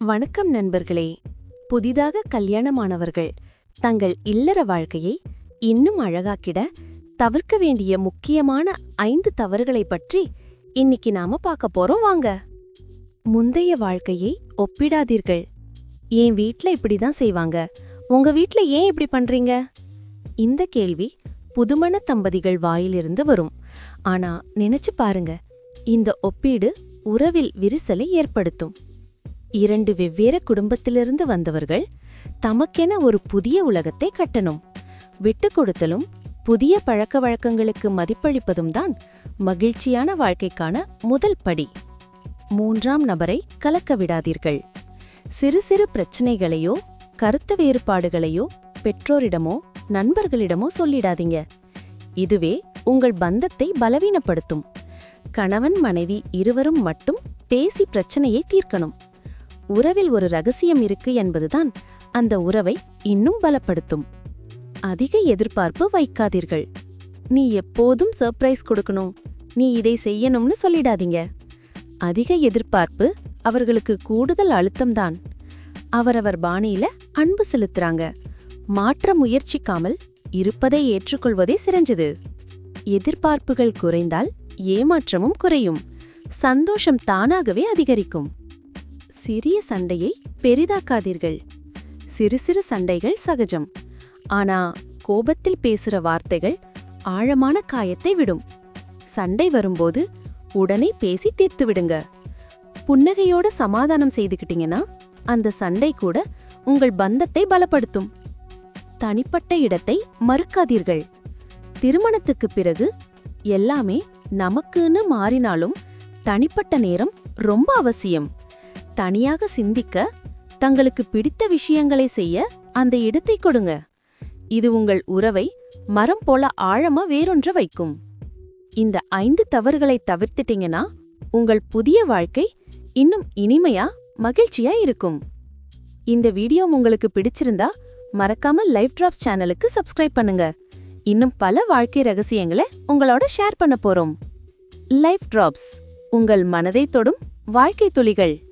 வணக்கம் நண்பர்களே. புதிதாக கல்யாணமானவர்கள் தங்கள் இல்லற வாழ்க்கையை இன்னும் அழகாக்கிட தவிர்க்க வேண்டிய முக்கியமான ஐந்து தவறுகளை பற்றி இன்னைக்கு நாம பார்க்க போறோம் வாங்க. முந்தைய வாழ்க்கையை ஒப்பிடாதீர்கள். என் வீட்ல இப்படி தான் செய்வாங்க. உங்க வீட்ல ஏன் இப்படி பண்றீங்க? இந்த கேள்வி புதுமண தம்பதிகள் வாயிலிருந்து வரும். ஆனா நினைச்சு பாருங்க இந்த ஒப்பீடு உறவில் விரிசலை ஏற்படுத்தும். இரண்டு வெவ்வேறு குடும்பத்திலிருந்து வந்தவர்கள் தமக்கென ஒரு புதிய உலகத்தை கட்டணும். விட்டு கொடுத்தலும் புதிய பழக்க வழக்கங்களுக்கு மதிப்பளிப்பதும் தான் மகிழ்ச்சியான வாழ்க்கைக்கான முதல் படி. மூன்றாம் நபரை கலக்க விடாதீர்கள். சிறு சிறு பிரச்சனைகளையோ கருத்து வேறுபாடுகளையோ பெற்றோரிடமோ நண்பர்களிடமோ சொல்லிடாதீங்க. இதுவே உங்கள் பந்தத்தை பலவீனப்படுத்தும். கணவன் மனைவி இருவரும் மட்டும் பேசி பிரச்சனையை தீர்க்கணும். உறவில் ஒரு ரகசியம் இருக்கு என்பதுதான் அந்த உறவை இன்னும் பலப்படுத்தும். அதிக எதிர்பார்ப்பு வைக்காதீர்கள். நீ எப்போதும் சர்ப்ரைஸ் கொடுக்கணும். நீ இதை செய்யணும்னு சொல்லிடாதீங்க. அதிக எதிர்பார்ப்பு அவர்களுக்கு கூடுதல் அழுத்தம்தான். அவரவர் பாணியில அன்பு செலுத்துறாங்க. மாற்ற முயற்சிக்காமல் இருப்பதை ஏற்றுக்கொள்வதே சிறஞ்சது. எதிர்பார்ப்புகள் குறைந்தால் ஏமாற்றமும் குறையும். சந்தோஷம் தானாகவே அதிகரிக்கும். சிறிய சண்டையை பெரிதாக்காதீர்கள். சிறு சிறு சண்டைகள் சகஜம். ஆனா கோபத்தில் பேசுற வார்த்தைகள் ஆழமான காயத்தை விடும். சண்டை வரும்போது உடனே பேசி தீர்த்து விடுங்க. புன்னகையோட சமாதானம் செய்துக்கிட்டீங்கன்னா அந்த சண்டை கூட உங்கள் பந்தத்தை பலப்படுத்தும். தனிப்பட்ட இடத்தை மறுக்காதீர்கள். திருமணத்துக்கு பிறகு எல்லாமே நமக்குன்னு மாறினாலும் தனிப்பட்ட நேரம் ரொம்ப அவசியம். தனியாக சிந்திக்க தங்களுக்கு பிடித்த விஷயங்களை செய்ய அந்த இடத்தை கொடுங்க. இது உங்கள் உறவை மரம் போல ஆழமா வேறொன்று வைக்கும். இந்த ஐந்து தவறுகளை தவிர்த்துட்டீங்கன்னா உங்கள் புதிய வாழ்க்கை இன்னும் இனிமையா மகிழ்ச்சியா இருக்கும். இந்த வீடியோ உங்களுக்கு பிடிச்சிருந்தா மறக்காம லைஃப் டிராப்ஸ் சேனலுக்கு சப்ஸ்கிரைப் பண்ணுங்க. இன்னும் பல வாழ்க்கை ரகசியங்களை உங்களோட ஷேர் பண்ண போறோம். லைஃப் டிராப்ஸ் உங்கள் மனதை தொடும் வாழ்க்கை துளிகள்.